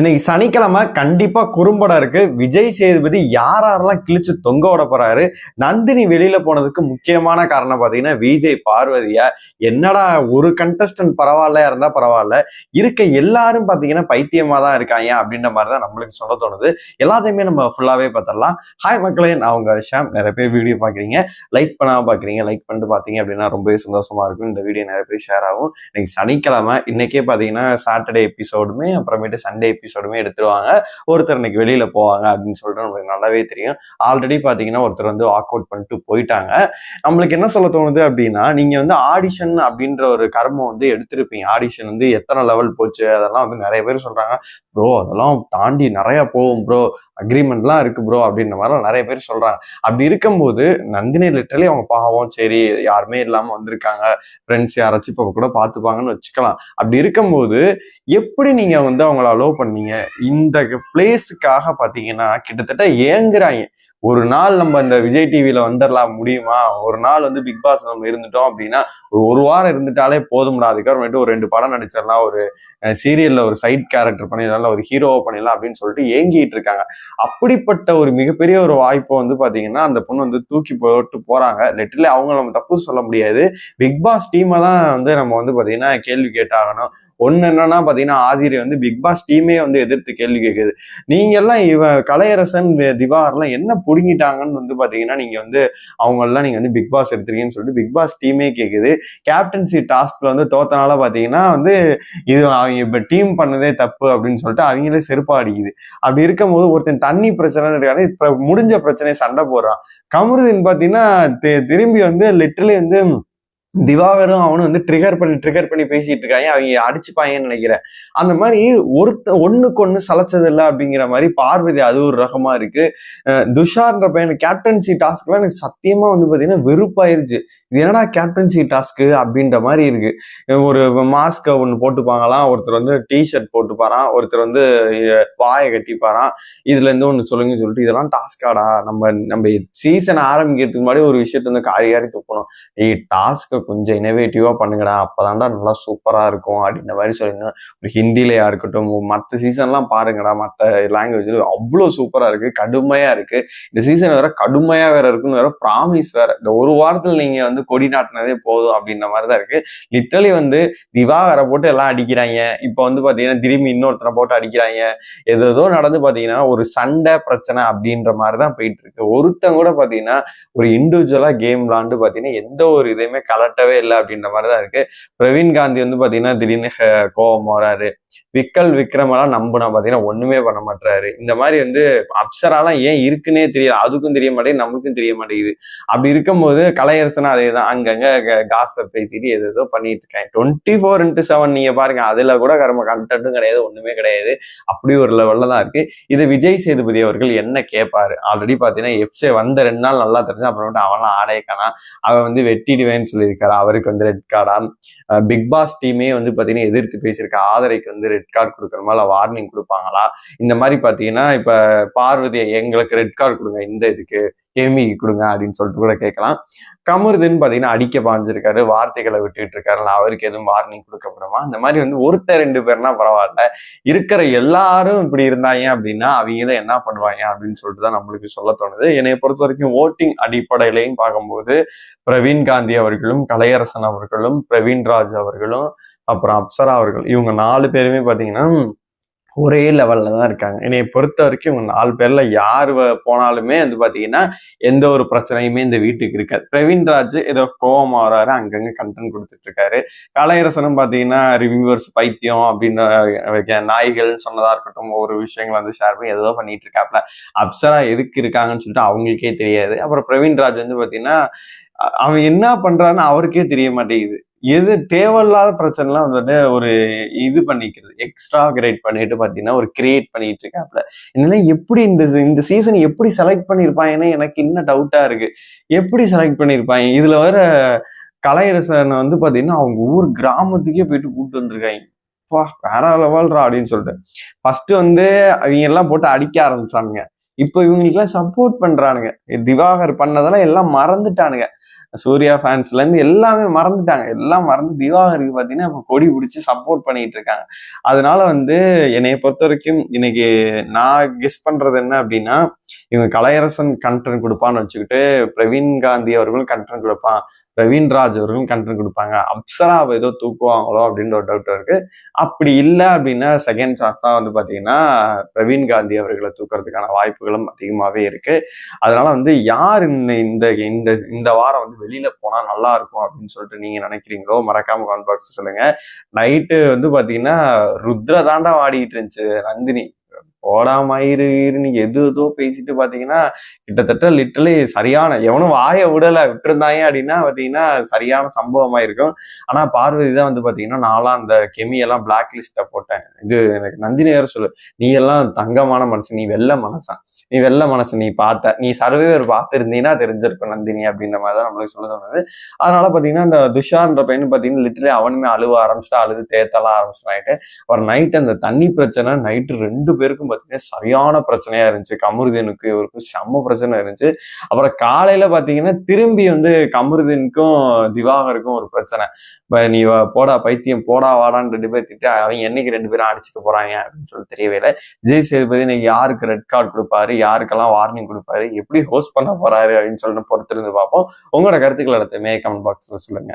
இன்னைக்கு சனிக்கிழமை கண்டிப்பா குறும்படம் இருக்கு. விஜய் சேதுபதி யார் யாரெல்லாம் கிழிச்சு தொங்க விட போறாரு நந்தினி வெளியில போனதுக்கு முக்கியமான காரணம் பாத்தீங்கன்னா விஜய் பார்வதியா? என்னடா ஒரு கண்டஸ்டன்ட் பரவாயில்லையா இருந்தா பரவாயில்ல. இருக்க எல்லாரும் பாத்தீங்கன்னா பைத்தியமா தான் இருக்காங்க அப்படின்ற மாதிரி தான் நம்மளுக்கு சொல்ல தோணுது. எல்லாத்தையுமே நம்ம ஃபுல்லாவே பார்த்துடலாம். ஹாய் மக்களே நான் உங்க ஷாம் நிறைய பேர் வீடியோ பாக்குறீங்க. லைக் பண்ணாம பாக்குறீங்க. லைக் பண்ணிட்டு பாத்தீங்க அப்படின்னா ரொம்பவே சந்தோஷமா இருக்கும். இந்த வீடியோ நிறைய பேர் ஷேர் ஆகும். இன்னைக்கு சனிக்கிழமை. இன்னைக்கே பாத்தீங்கன்னா சாட்டர்டே எபிசோடுமே அப்புறமேட்டு சண்டே எபிசோடுமே எடுத்துருவாங்க. ஒருத்தர் இன்னைக்கு வெளியில போவாங்க அப்படின்னு சொல்லிட்டு நம்மளுக்கு நல்லாவே தெரியும். ஆல்ரெடி பாத்தீங்கன்னா ஒருத்தர் வந்து வாக் அவுட் பண்ணிட்டு போயிட்டாங்க. நம்மளுக்கு என்ன சொல்ல தோணுது அப்படின்னா நீங்க வந்து ஆடிஷன் அப்படின்ற ஒரு கர்மம் வந்து எடுத்திருப்பீங்க. ஆடிஷன் வந்து எத்தனை லெவல் போச்சு அதெல்லாம் வந்து நிறைய பேர் சொல்றாங்க. ப்ரோ அதெல்லாம் தாண்டி நிறைய போகும் ப்ரோ அக்ரிமெண்ட்லாம் இருக்கு ப்ரோ அப்படின்ற மாதிரிலாம் நிறைய பேர் சொல்றாங்க. அப்படி இருக்கும்போது நந்தினி லிட்டரலி அவங்க பாவம் சரி யாருமே இல்லாம வந்திருக்காங்க. ஃப்ரெண்ட்ஸ் யாராச்சும் இப்போ கூட பார்த்துப்பாங்கன்னு வச்சுக்கலாம். அப்படி இருக்கும்போது எப்படி நீங்க வந்து அவங்கள அலோவ் பண்ணீங்க இந்த பிளேஸுக்காக பாத்தீங்கன்னா கிட்டத்தட்ட ஏங்குறாங்க. ஒரு நாள் நம்ம இந்த விஜய் டிவியில வந்துடலாம் முடியுமா? ஒரு நாள் வந்து பிக் பாஸ் நம்ம இருந்துட்டோம் அப்படின்னா ஒரு ஒரு வாரம் இருந்துட்டாலே போதும்டா அதுக்கப்புறமேட்டு ஒரு ரெண்டு படம் நடிச்சிடலாம் ஒரு சீரியல்ல ஒரு சைட் கேரக்டர் பண்ணிடலாம் ஒரு ஹீரோவை பண்ணிடலாம் அப்படின்னு சொல்லிட்டு ஏங்கிட்டு இருக்காங்க. அப்படிப்பட்ட ஒரு மிகப்பெரிய ஒரு வாய்ப்பை வந்து பாத்தீங்கன்னா அந்த பொண்ணு வந்து தூக்கி போட்டு போறாங்க. லிட்டரலி அவங்க நம்ம தப்பு சொல்ல முடியாது. பிக் பாஸ் டீமை தான் வந்து நம்ம வந்து பாத்தீங்கன்னா கேள்வி கேட்டாகணும். ஒன்னு என்னன்னா பாத்தீங்கன்னா ஆசிரியர் வந்து பிக் பாஸ் டீமே வந்து எதிர்த்து கேள்வி கேட்குது நீங்க எல்லாம் இவன் கலையரசன் திவாகர்லாம் என்ன புடுங்கிட்டாங்கன்னு வந்து பார்த்தீங்கன்னா நீங்கள் வந்து அவங்களெலாம் நீங்கள் வந்து பிக் பாஸ் எடுத்திருக்கீங்கன்னு சொல்லிட்டு பிக் பாஸ் டீமே கேட்குது கேப்டன்சி டாஸ்கில் வந்து தோத்தனால பார்த்தீங்கன்னா வந்து இது அவங்க இப்போ டீம் பண்ணதே தப்பு அப்படின்னு சொல்லிட்டு அவங்களே செருப்பா அடிக்குது. அப்படி இருக்கும்போது ஒருத்தன் தண்ணி பிரச்சனை இருக்காது இப்போ முடிஞ்ச பிரச்சனையை சண்டை போடுறான். கமருதின் பார்த்தீங்கன்னா தி- திரும்பி வந்து லிட்டரலி வந்து திவாகரும் அவனும் வந்து ட்ரிகர் பண்ணி ட்ரிகர் பண்ணி பேசிட்டு இருக்காங்க. அவங்க அடிச்சுப்பாங்கன்னு நினைக்கிறேன். அந்த மாதிரி ஒருத்த ஒண்ணுக்கு ஒண்ணு சலைச்சது இல்லை அப்படிங்கிற மாதிரி பார்வதி அது ஒரு ரகமா இருக்கு. துஷார்ன்ற பையன் கேப்டன்சி டாஸ்க்லாம் எனக்கு சத்தியமா வந்து பாத்தீங்கன்னா வெறுப்பாயிருச்சு. இது என்னடா கேப்டன்சி டாஸ்க்கு அப்படின்ற மாதிரி இருக்கு. ஒரு மாஸ்க்கை ஒன்று போட்டுப்பாங்களாம். ஒருத்தர் வந்து டிஷர்ட் போட்டுப்பாரான் ஒருத்தர் வந்து வாயை கட்டிப்பாரான் இதுல இருந்து ஒன்று சொல்லுங்கன்னு சொல்லிட்டு இதெல்லாம் டாஸ்காடா நம்ம நம்ம சீசன் ஆரம்பிக்கிறதுக்கு முன்னாடி ஒரு விஷயத்த வந்து காரி காரி துப்பணும். ஏய் டாஸ்க்கு கொஞ்சம் இனோவேட்டிவாக பண்ணுங்கடா அப்பதான்டா நல்லா சூப்பராக இருக்கும் அப்படின்ற மாதிரி சொல்லியிருந்தேன். ஒரு ஹிந்திலயா இருக்கட்டும் மற்ற சீசன்லாம் பாருங்கடா மற்ற லாங்குவேஜில் அவ்வளோ சூப்பராக இருக்குது கடுமையாக இருக்குது இந்த சீசன் வேற கடுமையாக வேற இருக்குன்னு வேற ப்ராமிஸ் வேற. இந்த ஒரு வாரத்தில் நீங்கள் வந்து கொடி நாட்டினதே போதும் அப்படின்ற மாதிரி தான் இருக்குது லிட்டலி வந்து திவாகரை போட்டு எல்லாம் அடிக்கிறாங்க. இப்போ வந்து பார்த்தீங்கன்னா திரும்பி இன்னொருத்தனை போட்டு அடிக்கிறாங்க. ஏதோ நடந்து பார்த்தீங்கன்னா ஒரு சண்டை பிரச்சனை அப்படின்ற மாதிரி தான் போயிட்டு இருக்கு. ஒருத்தன் கூட பார்த்தீங்கன்னா ஒரு இண்டிவிஜுவலாக கேம் விளாண்டு பார்த்தீங்கன்னா எந்த ஒரு இதையுமே கலட்டவே இல்லை அப்படின்ற மாதிரி தான் இருக்கு. பிரவீன் காந்தி வந்து பாத்தீங்கன்னா திடீர்னு கோபம் வராரு. விக்கல் விக்ரமெல்லாம் நம்பினா பாத்தீங்கன்னா ஒண்ணுமே பண்ண மாட்டாரு இந்த மாதிரி வந்து அப்சராலாம் ஏன் இருக்குன்னே தெரியல. அதுக்கும் தெரிய மாட்டேங்குது நம்மளுக்கும் தெரிய மாட்டேங்குது. அப்படி இருக்கும்போது கலையரசனா அதே தான் அங்கங்க காசை பேசிட்டு எது ஏதோ பண்ணிட்டு இருக்கேன் டுவெண்ட்டி ஃபோர் இன்ட்டு செவன் நீங்க பாருங்க அதுல கூட கர்ம கண்டென்ட்டும் கிடையாது ஒண்ணுமே கிடையாது. அப்படி ஒரு லெவல்ல தான் இருக்கு. இது விஜய் சேதுபதி அவர்கள் என்ன கேட்பாரு ஆல்ரெடி பாத்தீங்கன்னா எப்சே வந்த ரெண்டு நாள் நல்லா தெரிஞ்சு அப்புறமேட்டு அவன்லாம் ஆடே காணா அவன் வந்து வெட்டிடுவேன்னு சொல்லி சொல்லியிருக்காரு அவருக்கு வந்து ரெட் கார்டா பிக் பாஸ் டீமே வந்து பாத்தீங்கன்னா எதிர்த்து பேசியிருக்க ஆதரைக்கு வந்து ரெட் கார்டு கொடுக்கணுமா இல்ல வார்னிங் கொடுப்பாங்களா? இந்த மாதிரி பாத்தீங்கன்னா இப்ப பார்வதி எங்களுக்கு ரெட் கார்டு கொடுங்க இந்த இதுக்கு. கேமிக்கு கொடுங்க அப்படின்னு சொல்லிட்டு கூட கேட்கலாம் கமருதுன்னு பார்த்தீங்கன்னா அடிக்க பாஞ்சிருக்காரு வார்த்தைகளை விட்டுட்டு இருக்காரு அவருக்கு எதுவும் வார்னிங் கொடுக்கப்படுமா அந்த மாதிரி வந்து ஒருத்தர் ரெண்டு பேர்னா பரவாயில்ல. இருக்கிற எல்லாரும் இப்படி இருந்தாங்க அப்படின்னா அவங்கள என்ன பண்ணுவாங்க அப்படின்னு சொல்லிட்டு தான் நம்மளுக்கு சொல்ல தோணுது. என்னை பொறுத்த வரைக்கும் ஓட்டிங் அடிப்படையிலையும் பார்க்கும்போது பிரவீன் காந்தி அவர்களும் கலையரசன் அவர்களும் பிரவீன் ராஜ் அவர்களும் அப்புறம் அப்சரா அவர்கள் இவங்க நாலு பேருமே பார்த்தீங்கன்னா ஒரே லெவலில் தான் இருக்காங்க. என்னை பொறுத்த வரைக்கும் இவங்க நாலு பேரில் யார் வ- போனாலுமே வந்து பார்த்தீங்கன்னா எந்த ஒரு பிரச்சனையுமே இந்த வீட்டுக்கு இருக்காது. பிரவீன் ராஜ் ஏதோ கோவம் வராரு அங்கங்கே கண்டென்ட் கொடுத்துட்ருக்காரு. கலையரசனும் பார்த்தீங்கன்னா ரிவ்யூவர்ஸ் பைத்தியம் அப்படின்னு நாய்கள்னு சொன்னதாக இருக்கட்டும் ஒவ்வொரு விஷயங்களை வந்து ஷேர் பண்ணி ஏதோ பண்ணிட்டு இருக்காப்ல அப்சரா எதுக்கு இருக்காங்கன்னு சொல்லிட்டு அவங்களுக்கே தெரியாது. அப்புறம் பிரவீன் ராஜ் வந்து பார்த்தீங்கன்னா அவன் என்ன பண்ணுறான்னு அவருக்கே தெரிய மாட்டேங்குது. எது தேவையில்லாத பிரச்சனைலாம் வந்துட்டு ஒரு இது பண்ணிக்கிறது எக்ஸ்ட்ரா கிரேட் பண்ணிட்டு பார்த்தீங்கன்னா ஒரு கிரியேட் பண்ணிட்டு இருக்காப்ல என்னன்னா எப்படி இந்த இந்த சீசன் எப்படி செலக்ட் பண்ணிருப்பாங்கன்னு எனக்கு இன்னும் டவுட்டா இருக்கு. எப்படி செலக்ட் பண்ணியிருப்பாங்க இதுல வர கலையரசனை வந்து பார்த்தீங்கன்னா அவங்க ஊர் கிராமத்துக்கே போயிட்டு கூப்பிட்டு வந்திருக்காங்க. பா வேற லெவல்ரா அப்படின்னு சொல்லிட்டு. ஃபர்ஸ்ட் வந்து அவங்க எல்லாம் போட்டு அடிக்க ஆரம்பிச்சானுங்க. இப்போ இவங்களுக்குலாம் சப்போர்ட் பண்றானுங்க. திவாகர் பண்ணதெல்லாம் எல்லாம் மறந்துட்டானுங்க. சூர்யா ஃபேன்ஸ்லேருந்து எல்லாமே மறந்துட்டாங்க. எல்லாம் மறந்து திவாகருக்கு பார்த்தீங்கன்னா இப்போ கொடி பிடிச்சி சப்போர்ட் பண்ணிட்டு இருக்காங்க. அதனால வந்து என்னை பொறுத்த வரைக்கும் இன்னைக்கு நான் கெஸ் பண்ணுறது என்ன அப்படின்னா இவங்க கலையரசன் கண்டென்ட் கொடுப்பான்னு வச்சுக்கிட்டு பிரவீன் காந்தி அவர்களும் கண்டென்ட் கொடுப்பான். பிரவீன் ராஜ் அவர்களும் கண்டென்ட் கொடுப்பாங்க. அப்சரா ஏதோ தூக்குவாங்களோ அப்படின்ற ஒரு டவுட் இருக்கு. அப்படி இல்லை அப்படின்னா செகண்ட் சான்ஸா வந்து பாத்தீங்கன்னா பிரவீன் காந்தி அவர்களை தூக்குறதுக்கான வாய்ப்புகளும் அதிகமாகவே இருக்கு. அதனால வந்து யார் இந்த இந்த இந்த இந்த வாரம் வந்து வெளியில போனா நல்லா இருக்கும் அப்படின்னு சொல்லிட்டு நீங்க நினைக்கிறீங்களோ மறக்காம கான்பாக்ஸ் சொல்லுங்க. நைட்டு வந்து பாத்தீங்கன்னா ருத்ர தாண்டா ஆடிக்கிட்டு இருந்துச்சு நந்தினி போடா எது எதோ பேசிட்டு பாத்தீங்கன்னா கிட்டத்தட்ட லிட்டலி சரியான எவனும் வாயை விடல விட்டுருந்தாங்க அப்படின்னா பாத்தீங்கன்னா சரியான சம்பவமாக இருக்கும் ஆனா பார்வதி தான் வந்து பாத்தீங்கன்னா நான்லாம் அந்த கெமியெல்லாம் பிளாக் லிஸ்ட போட்டேன். இது எனக்கு நந்தினியார் சொல்லு நீ எல்லாம் தங்கமான மனசு நீ வெள்ள மனசான். நீ வெள்ள மனசு நீ பார்த்த நீ சர்வேவர் பார்த்துருந்தீங்கன்னா தெரிஞ்சிருக்கும் நந்தினி அப்படின்ற மாதிரி தான் நம்மளுக்கு சொல்ல சொன்னது அதனால பார்த்தீங்கன்னா இந்த துஷார்ன்ற பையன் பார்த்தீங்கன்னா லிட்டரலி அவனுமே அழுவ ஆரம்பிச்சுட்டு அழுது தேத்தலாம் ஆரம்பிச்சிட்டாயிட்டு அப்புறம் நைட்டு அந்த தண்ணி பிரச்சனை நைட்டு ரெண்டு பேருக்கும் பார்த்தீங்கன்னா சரியான பிரச்சனையா இருந்துச்சு. கமருதீனுக்கு இவருக்கும் செம்ம பிரச்சனை இருந்துச்சு. அப்புறம் காலையில பார்த்தீங்கன்னா திரும்பி வந்து கமருதீனுக்கும் திவாகருக்கும் ஒரு பிரச்சனை. நீ போடா பைத்தியம் போடா வாடான்னு ரெண்டு பேர் திட்டு அவங்க என்னைக்கு ரெண்டு பேரும் அடிச்சுக்க போறாங்க அப்படின்னு சொல்லி தெரியவே இல்லை. விஜய் சேதுபதி இன்னைக்கு யாருக்கு ரெட் கார்டு கொடுப்பாரு? யாருக்கெல்லாம் வார்னிங் கொடுப்பாரு? எப்படி ஹோஸ்ட் பண்ண போறாரு அப்படின்னு சொல்லிட்டு பொறுத்திருந்து பார்ப்போம். உங்களோட கருத்துக்கள் எல்லாத்தையுமே கமெண்ட் பாக்ஸ்ல சொல்லுங்க.